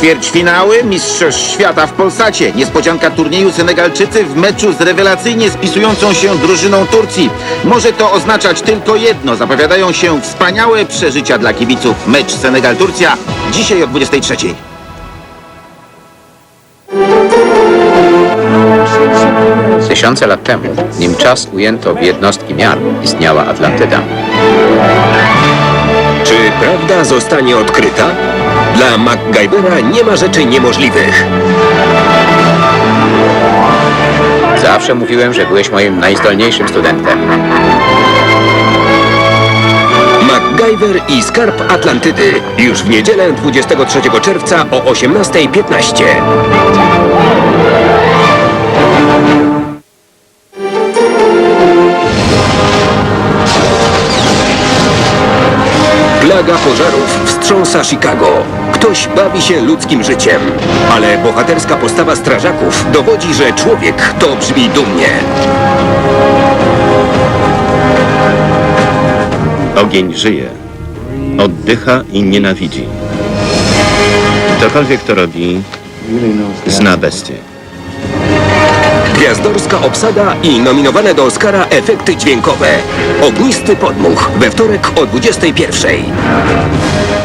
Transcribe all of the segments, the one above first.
Ćwierćfinały Mistrzostw Świata w Polsacie. Niespodzianka turnieju Senegalczycy w meczu z rewelacyjnie spisującą się drużyną Turcji. Może to oznaczać tylko jedno. Zapowiadają się wspaniałe przeżycia dla kibiców. Mecz Senegal-Turcja dzisiaj o 23. Tysiące lat temu, nim czas ujęto w jednostki miar, istniała Atlantyda. Czy prawda zostanie odkryta? Dla MacGyvera nie ma rzeczy niemożliwych. Zawsze mówiłem, że byłeś moim najzdolniejszym studentem. MacGyver i Skarb Atlantydy. Już w niedzielę 23 czerwca o 18.15. Plaga pożarów wstrząsa Chicago. Ktoś bawi się ludzkim życiem, ale bohaterska postawa strażaków dowodzi, że człowiek to brzmi dumnie. Ogień żyje, oddycha i nienawidzi. Ktokolwiek to robi, zna bestię. Gwiazdorska obsada i nominowane do Oscara efekty dźwiękowe. Ognisty podmuch we wtorek o 21.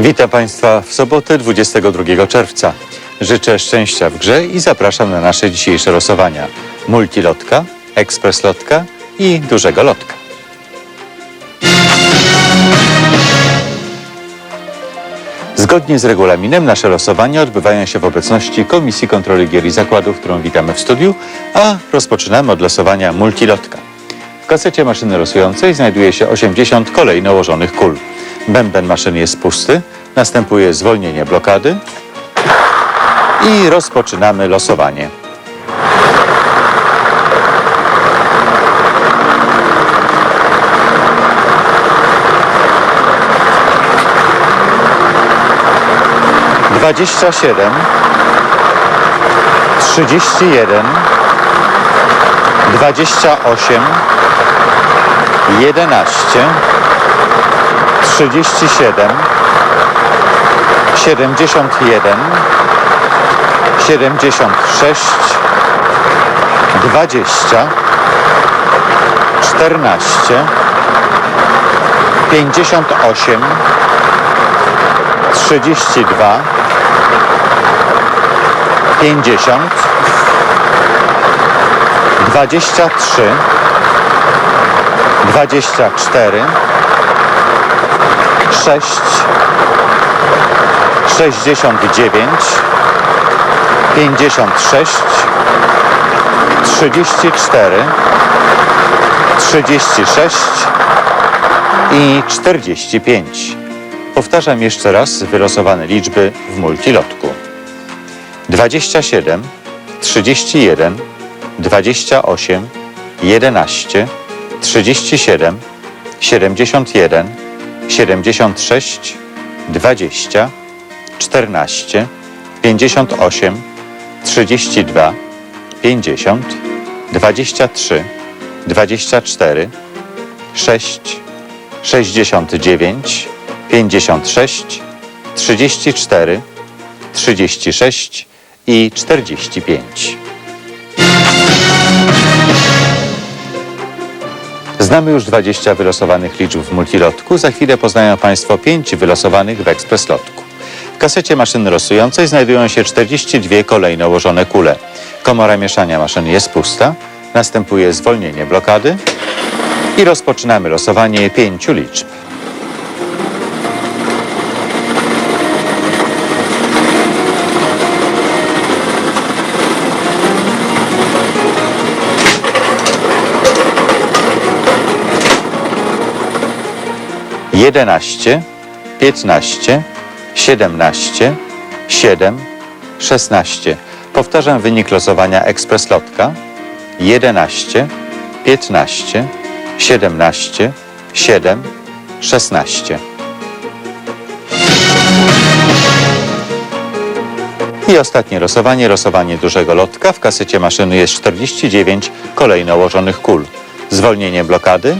Witam Państwa w sobotę 22 czerwca. Życzę szczęścia w grze i zapraszam na nasze dzisiejsze losowania. Multilotka, ekspres lotka i dużego lotka. Zgodnie z regulaminem nasze losowania odbywają się w obecności Komisji Kontroli Gier i Zakładów, którą witamy w studiu, a rozpoczynamy od losowania multilotka. W kasecie maszyny losującej znajduje się 80 kolejno ułożonych kul. Bęben maszyny jest pusty, następuje zwolnienie blokady i rozpoczynamy losowanie. Dwadzieścia siedem, trzydzieści jeden, dwadzieścia osiem, jedenaście, 37, 71, 76, 20, 14, 58, 32, 50, 23, 24, sześć, sześćdziesiąt dziewięć, pięćdziesiąt sześć, trzydzieści cztery, trzydzieści sześć i czterdzieści pięć. Powtarzam jeszcze raz wylosowane liczby w multilotku. 27, 31, 28, 11, 37, 71, 76, 20, 14, 58, 32, 50, 23, 24, 6, 69, 56, 34, 36 i 45. Znamy już 20 wylosowanych liczb w multilotku. Za chwilę poznają Państwo 5 wylosowanych w ekspreslotku. W kasecie maszyny losującej znajdują się 42 kolejno ułożone kule. Komora mieszania maszyny jest pusta. Następuje zwolnienie blokady i rozpoczynamy losowanie pięciu liczb. Jedenaście, piętnaście, siedemnaście, siedem, szesnaście. Powtarzam wynik losowania ekspres lotka. jedenaście, piętnaście, siedemnaście, siedem, szesnaście. I ostatnie losowanie, losowanie dużego lotka. W kasecie maszyny jest 49 kolejno ułożonych kul. zwolnienie blokady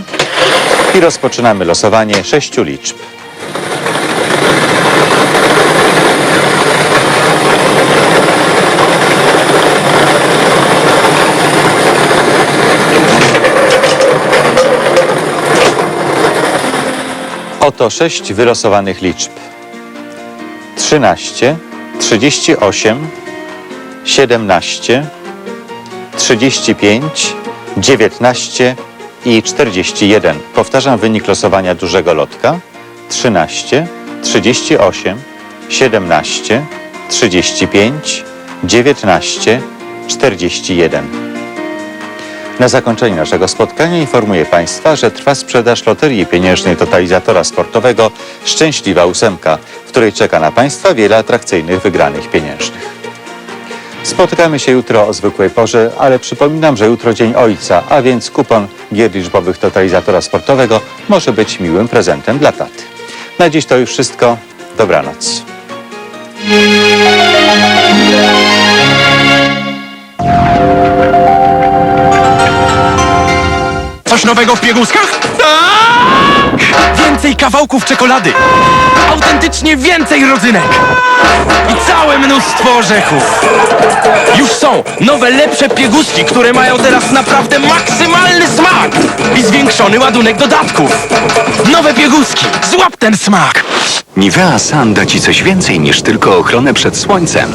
i rozpoczynamy losowanie sześciu liczb. Oto sześć wylosowanych liczb. 13, 38, 17, 35, 19 i 41. Powtarzam wynik losowania dużego lotka. 13, 38, 17, 35, 19, 41. Na zakończenie naszego spotkania informuję Państwa, że trwa sprzedaż loterii pieniężnej totalizatora sportowego Szczęśliwa Ósemka, w której czeka na Państwa wiele atrakcyjnych wygranych pieniężnych. Spotykamy się jutro o zwykłej porze, ale przypominam, że jutro Dzień Ojca, a więc kupon gier liczbowych totalizatora sportowego może być miłym prezentem dla taty. Na dziś to już wszystko. Dobranoc. Nowego w pieguskach? Więcej kawałków czekolady! Autentycznie więcej rodzynek! I całe mnóstwo orzechów! Już są nowe, lepsze pieguski, które mają teraz naprawdę maksymalny smak! I zwiększony ładunek dodatków! Nowe pieguski! Złap ten smak! Nivea Sun da Ci coś więcej niż tylko ochronę przed słońcem.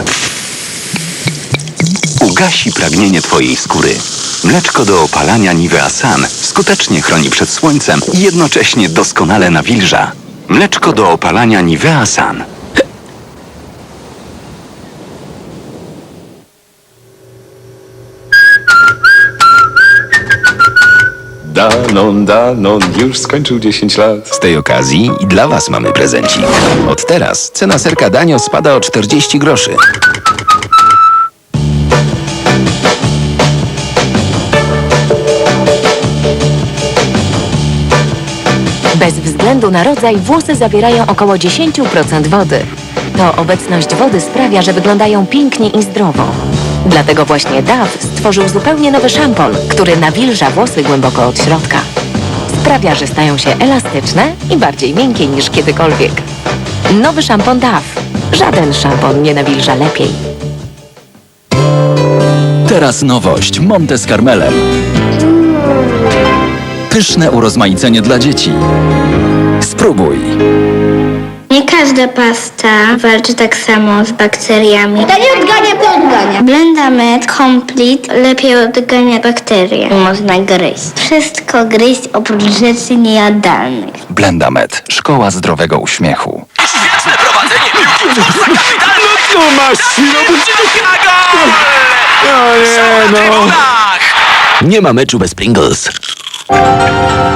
Ugasi pragnienie Twojej skóry. Mleczko do opalania Nivea Sun skutecznie chroni przed słońcem i jednocześnie doskonale nawilża. Mleczko do opalania Nivea Sun. Danon, Danon, już skończył 10 lat. Z tej okazji i dla Was mamy prezencik. Od teraz cena serka Danio spada o 40 groszy. Bez względu na rodzaj włosy zawierają około 10% wody. To obecność wody sprawia, że wyglądają pięknie i zdrowo. Dlatego właśnie DAW stworzył zupełnie nowy szampon, który nawilża włosy głęboko od środka. Sprawia, że stają się elastyczne i bardziej miękkie niż kiedykolwiek. Nowy szampon DAW. Żaden szampon nie nawilża lepiej. Teraz nowość Monte z karmelem. Pyszne urozmaicenie dla dzieci. Spróbuj. Nie każda pasta walczy tak samo z bakteriami. To nie odgania, to odgania. Blendamet Complete lepiej odgania bakterie. Można gryźć. Wszystko gryźć oprócz rzeczy niejadalnych. Blendamet. Szkoła zdrowego uśmiechu. Świetne prowadzenie piłki! No tu masz Chicago! No nie, no! Nie ma meczu bez Pringles. Música